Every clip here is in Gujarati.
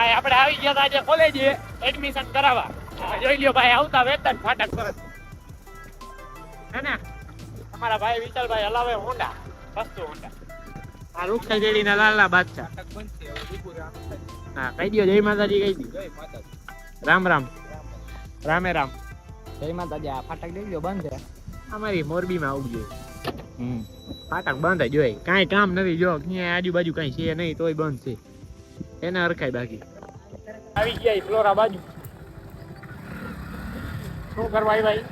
ભાઈ આપણે આવી ગયા હતા આજે કોલેજે એડમિશન કરાવવા. જોઈ લ્યો ભાઈ આવતા વેતન ફાટક પર. હે ને? અમારા ભાઈ વિશાલભાઈ હલાવે હોન્ડા વસ્તુ હોન્ડા. આ રૂક્ષા જેડીના લાલા બાદશાહ. હા કહી દો જય માતાજી કહી દો રામ રામ. રામે રામ. જય માતાજી આ ફાટક દેખજો બંધ છે. અમારી મોરબીમાં આવું જોઈએ. ફાટક બંધ જ હોય. કાંઈ કામ નથી જો અહીંયા આજુબાજુ કાંઈ છે નહીં તોય બંધ છે. એને અરખાય બાકી. આવી ગયા ઈ ફ્લોરા બાજુ. શું કરવા ભાઈ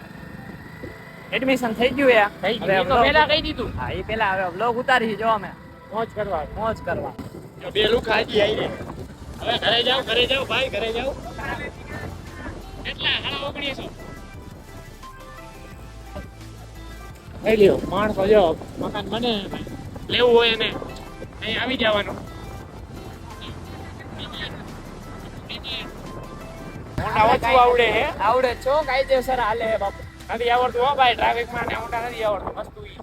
એડમિશન થઈ ગયું યા. થઈ ગયું. તો vlog- કહી દીધું. હા એ પેલા હવે બ્લોગ ઉતારી જો અમે. મોજ કરવા. મોજ કરવા. જો બે લુક હાજી આવી હવે ઘરે જાવ ઘરે જાવ ભાઈ ઘરે જાવ કેટલા સાડા ઓગણીસો. લઈ લ્યો. માણસો જો મકાન બને લેવું હોય એને. અહીં આવી જવાનું. હોન્ડા આવડે હે? આવડે છો કાયદેસર હાલે હે બાપુ. નથી આવડતું હો ભાઈ ટ્રાફિકમાં ને મોટા નથી આવડતું વસ્તુ ઈ.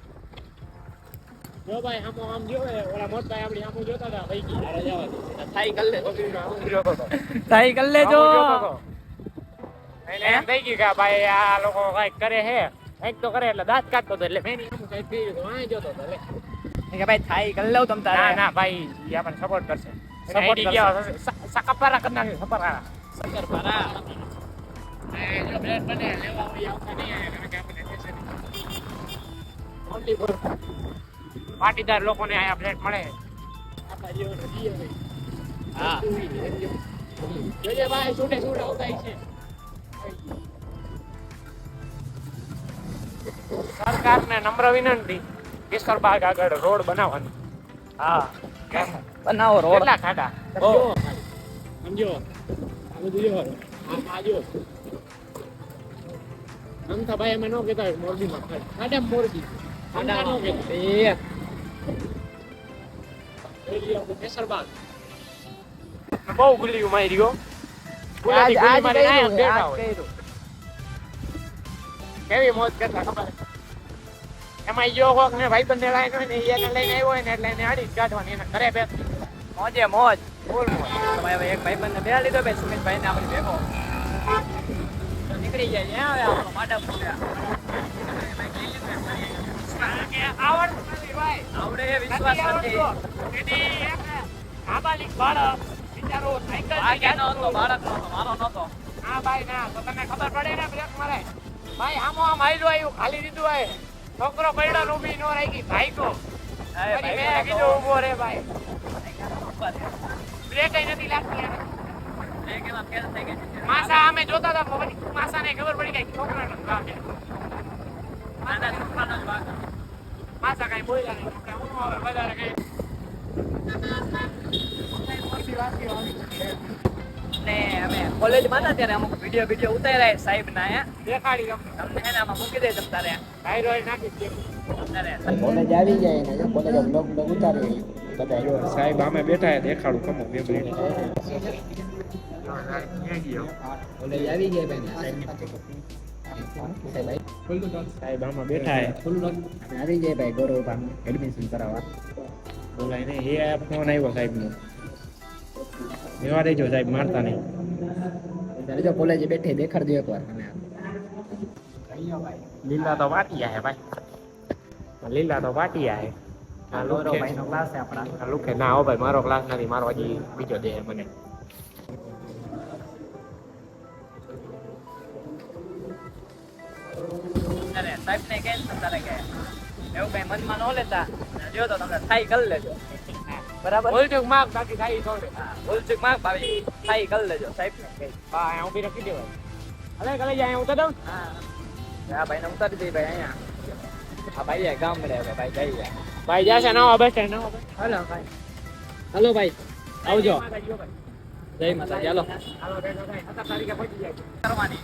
જો ભાઈ આમો આમ જો ઓલા મોટ ભાઈ આપડી આમો જોતા હતા ભાઈ કી હારે જવા દે. થાય કર લે આમ જોતો કર લેજો આમ એને એમ થઈ ગયું કે ભાઈ આ લોકો કંઈક કરે હે કંઈક તો કરે એટલે દાંત કાઢતો એટલે મેં એની સામે કંઈક તો વાંહે જોતો તો લે. કે ભાઈ થાય કર તમ તારે. ના ના ભાઈ ઈ આપણને સપોર્ટ કરશે. સપોર્ટ કરશે. સકપરા કરના કરી નાખે પાટીદાર લોકોને આયા બ્રેડ મળે. હા. જોઈએ ભાઈ છૂટે છૂટ આવતા છે. સરકારને નમ્ર વિનંતી કિશોરબાગ આગળ રોડ બનાવવાનો. હા. બનાવો રોડ. કેટલા ખાડા? સમજો. આ બધું જો આ બાજુ આમ તો ભાઈ કહેતા મોરબીમાં ખાડા મોરબી ન કહેતા કેસરબાગ બહુ ગુલ્લી મારી ગયો આજ આજ મારી કર્યું આયા બેઠા આજ હોય. કર્યું કેવી મોજ કરતા ખબર એમાં યો ને ભાઈ બંને લાઈન હોય ને એને લઈને આવ્યો હોય ને એટલે એને આડી કાઢવાની એને ઘરે બેસ મોજે મોજ. ફૂલ મોજ. ભાઈ હવે એક ભાઈ બંને બે લીધો ભાઈ સુમિતભાઈ ને આપણે ભેગો. નીકળી જાય ક્યાં આવે આપણો માડા ફૂટ્યા. ભાઈ આવડે વિશ્વાસ નથી નાબાલિગ બાળક બિચારો સાયકલ આ ક્યાંનો હતો? બાળક મારો નતો. હા ભાઈ ના તો તને ખબર પડે ને બ્રેક મારે? ભાઈ આમો આમ હાલ્યો આવ્યું ખાલી દીધું હોય. છોકરો પડ્યો ને નો રાખી ભાઈ કો ફરી મેં કીધું ઊભો રે ભાઈ બ્રેક નથી લાગતી એને. માસા અમે જોતા હતા પછી માસાને ખબર પડી ગઈ છોકરાનો જ ભાગ. માસા કઈ બોલ્યા નહીં. આપણે હું હવે વધારે કઈ ને અમે કોલેજમાં હતા ત્યારે અમુક વીડિયો વીડિયો ઉતાર્યા સાહેબ ના દેખાડી તમને આમાં મૂકી દે તમ તારે. ભાઈ નાખી દે. કોલેજ આવી જાય ને જો કોલેજ બ્લોગ બ્લોગ ઉતારી બધા જો. સાહેબ આમે બેઠા દેખાડું કમો બે મિનિટ કોલેજ આવી જાય ભાઈ સાહેબ આમાં બેઠા હે આવી જાય ભાઈ ગૌરવ ભાઈ એડમિશન કરાવવા. બોલાય ને એ આ ફોન આવ્યો સાહેબ નો. એવા સાહેબ મારતા નહીં. ત્યારે જો કોલેજ બેઠે દેખાડજો એકવાર મને. લીલા તો વાટિયા હે ભાઈ. લીલા તો વાટિયા હે આ ગૌરવ લુકે ભાઈ નો ક્લાસ છે આપણા આ લુકે ના હો ભાઈ મારો ક્લાસ નથી મારો હજી બીજો દે મને અત્યારે સાહેબ ને કે તારે કે એવું કઈ મનમાં ન લેતા જો તો તમને થાય કરી લેજો બરાબર બોલજો માગ બાકી થાય હા, ભૂલચૂકમાં ભાઈ થાય કરી લેજો સાહેબ ને હા અહીંયા ઊભી રાખી દેવાય અરે કલે જાય ઉતર દઉં હા ભાઈ ને ઉતારી દઈ ભાઈ અહીંયા ભાઈ આ ગામડે ભાઈ જઈ જાય ભાઈ જાશે નવો બસ સ્ટેન્ડ નવો હલો ભાઈ. હલો ભાઈ. આવજો. જય માતાજી હાલો. હાલો ભાઈ પહોંચી જાય. કરવાની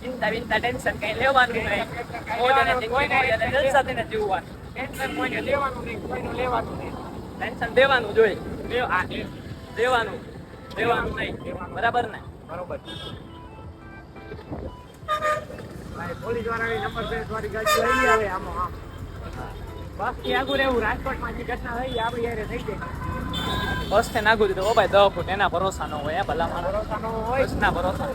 ચિંતા ચિંતા ટેન્શન કઈ લેવાનું નહીં. જીવવાનું ટેન્શન. કોઈને લેવાનું નહીં કોઈનું લેવાનું નહીં. ટેન્શન દેવાનું જોઈએ દેવાનું. દેવાનું નહીં. બરાબર ને? બરોબર. ભાઈ પોલીસ વાળાની નંબર પ્લેટ વાળી ગાડી લઈ આવે આમાં આમ. બસથી આગળ રહેવું રાજકોટમાં જે ઘટના થઈ આપણી હારે થઈ જાય. બસથી નાખું દીધું ઓ ભાઈ દસ ફૂટ એના ભરોસા ન હોય ભલા માણસ ભરોસાનો હોય. ના ભરોસા.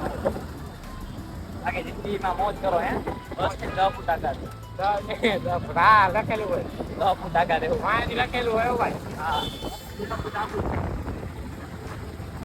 બાકી જિંદગીમાં મોજ કરો હે. બસથી દસ ફૂટ આગળ લખેલું હોય. દસ ફૂટ આગળ વાંચી લખેલું હોય ભાઈ. હા.